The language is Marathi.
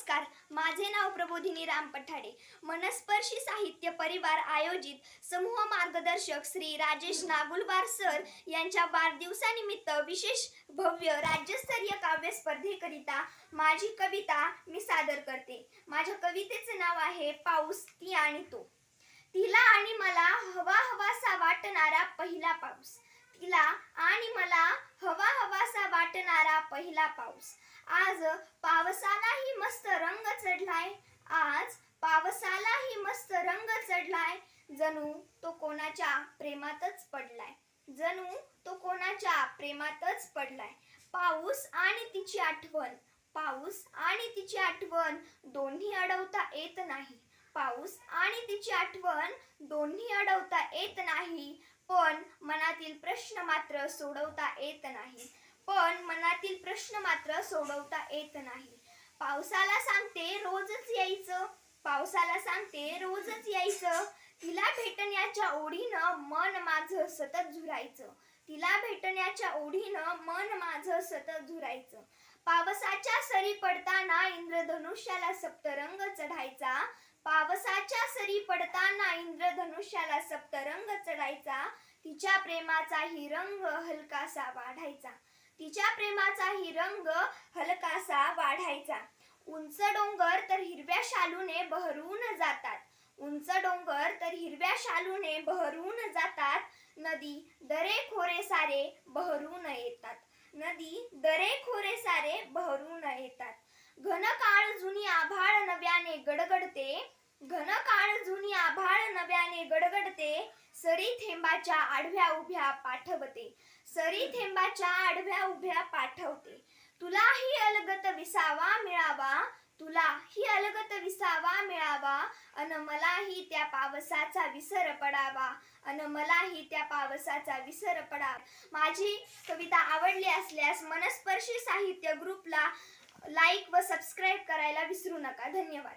नमस्कार. माझे नाव प्रबोधिनी राम पठाडे. मनस्पर्शी साहित्य परिवार आयोजित समूह मार्गदर्शक श्री राजेश नागुलवार सर यांच्या वाढदिवसानिमित्त विशेष भव्य राज्यस्तरीय काव्य स्पर्धेकरिता माझी कविता मी सादर करते. माझ्या कवितेचे नाव आहे पाऊस ती आणि तो. तिला आणि मला हवा हवासा वाटणारा पहिला पाऊस. तिला आणि मला हवा हवासा वाटणारा पहिला पाऊस. आज पावसाला चढलाय. आज पावसालाही मस्त रंग चढलाय. जणू तो कोणाच्या प्रेमातच पडलाय. जणू तो कोणाच्या प्रेमातच पडलाय. पाऊस आणि तिची आठवण. पाऊस आणि तिची आठवण दोन्ही अडवता येत नाही. पाऊस आणि तिची आठवण दोन्ही अडवता येत नाही. पण मनातील प्रश्न मात्र सोडवता येत नाही. पण मनातील प्रश्न मात्र सोडवता येत नाही. पावसाला सांगते रोजच यायचं. पावसाला सांगते रोजच यायचं. तिला भेटण्याच्या ओढीनं मन माझं सतत झुरायचं. तिला भेटण्याच्या ओढीनं मन माझं सतत झुरायचं. पावसाच्या सरी पडताना इंद्रधनुष्याला सप्तरंग चढायचा. पावसाच्या सरी पडताना इंद्रधनुष्याला सप्तरंग चढायचा. तिच्या प्रेमाचाही रंग हलकासा वाढायचा. तिच्या प्रेमाचाही रंग हलकासा वाढायचा. उंच डोंगर तर हिरव्या शालूने बहरून जातात. उंच डोंगर तर हिरव्या शालूने बहरून जातात. नदी दरे खोरे सारे बहरून येतात. नदी दरे खोरे सारे बहरून येतात. घन काळ जुनी आभाळ नव्याने गडगडते. घन काळ जुनी आभाळ नव्याने गडगडते. सरी थेंबाच्या आडव्या उभ्या पाठवते. सरी थेंबाच्या आडव्या उभ्या पाठवते. तुला ही अलगत विसावा मिळावा तुला ही अलगत विसावा मिळावा अन मलाही त्या पावसाचा विसर पडावा अन मलाही त्या पावसाचा विसर पडावा. माझी कविता आवडली असल्यास मनस्पर्शी साहित्य ग्रुपला लाईक व सबस्क्राईब करायला विसरू नका. धन्यवाद.